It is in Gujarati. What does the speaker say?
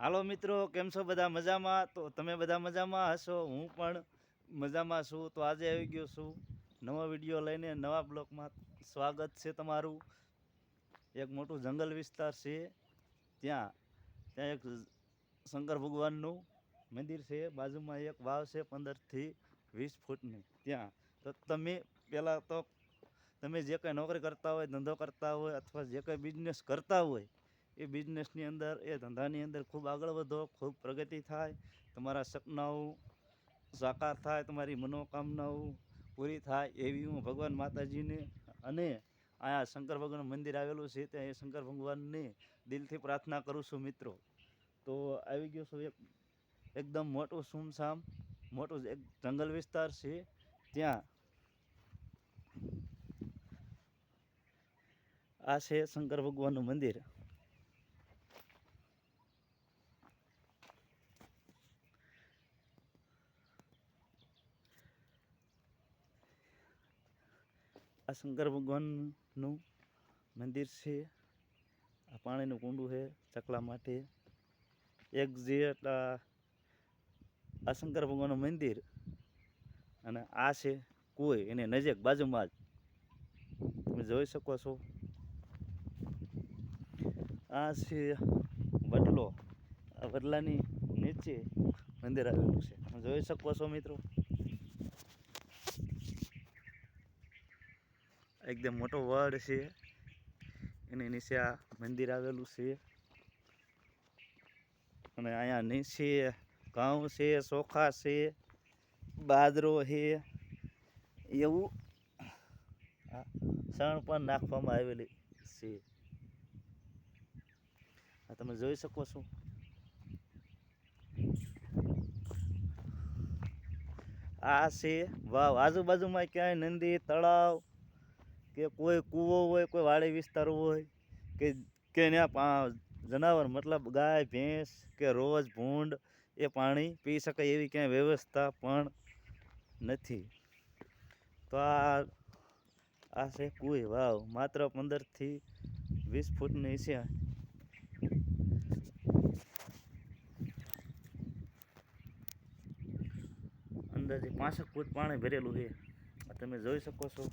હાલો મિત્રો, કેમ છો બધા મજામાં? તો તમે બધા મજામાં હશો? હું પણ મજામાં છું. તો આજે આવી ગયો છું નવો વીડિયો લઈને નવા બ્લોકમાં સ્વાગત છે તમારું. એક મોટું જંગલ વિસ્તાર છે. ત્યાં ત્યાં એક શંકર ભગવાનનું મંદિર છે. બાજુમાં એક વાવ છે પંદરથી વીસ ફૂટની. ત્યાં, તો તમે પહેલાં તો તમે જે કંઈ નોકરી કરતા હોય, ધંધો કરતા હોય અથવા જે કંઈ બિઝનેસ કરતા હોય એ બિઝનેસની અંદર, એ ધંધાની અંદર ખૂબ આગળ વધો, ખૂબ પ્રગતિ થાય, તમારા સપનાઓ સાકાર થાય, તમારી મનોકામનાઓ પૂરી થાય એવી હું ભગવાન માતાજીને અને અહીંયા શંકર ભગવાનનું મંદિર આવેલું છે, ત્યાં એ શંકર ભગવાનને દિલથી પ્રાર્થના કરું છું મિત્રો. તો આવી ગયો છું એક, એકદમ મોટું સુમસામ, મોટું એક જંગલ વિસ્તાર છે, ત્યાં આ છે શંકર ભગવાનનું મંદિર. આ શંકર ભગવાનનું મંદિર છે. આ પાણીનું કુંડું છે ચકલા માટે. એક્ઝેટ આ શંકર ભગવાનનું મંદિર અને આ છે કોઈ એની નજીક બાજુમાં જ. તમે જોઈ શકો છો. આ છે વડલો. આ વડલાની નીચે મંદિર આવેલું છે. તમે જોઈ શકો છો મિત્રો. એકદમ મોટો વડ છે. એની નીચે આ મંદિર આવેલું છે. અને અહીંયા નીચે ઘઉં છે ચોખા છે, બાજરો છે. એવું શણ પણ નાખવામાં આવેલી છે. આ તમે જોઈ શકો છો. આ છે વાવ. આજુબાજુમાં ક્યાંય નંદી, તળાવ કે કોઈ કૂવો હોય, કોઈ વાડી વિસ્તાર હોય, કે કે ત્યાં જનાવર મતલબ ગાય, ભેંસ કે રોજ ભૂંડ એ પાણી પી શકે એવી ક્યાંય વ્યવસ્થા પણ નથી. તો આ આ છે કુઈ વાવ, માત્ર પંદરથી વીસ ફૂટની છે. અંદાજે પાંસઠ ફૂટ પાણી ભરેલું છે. તમે જોઈ શકો છો.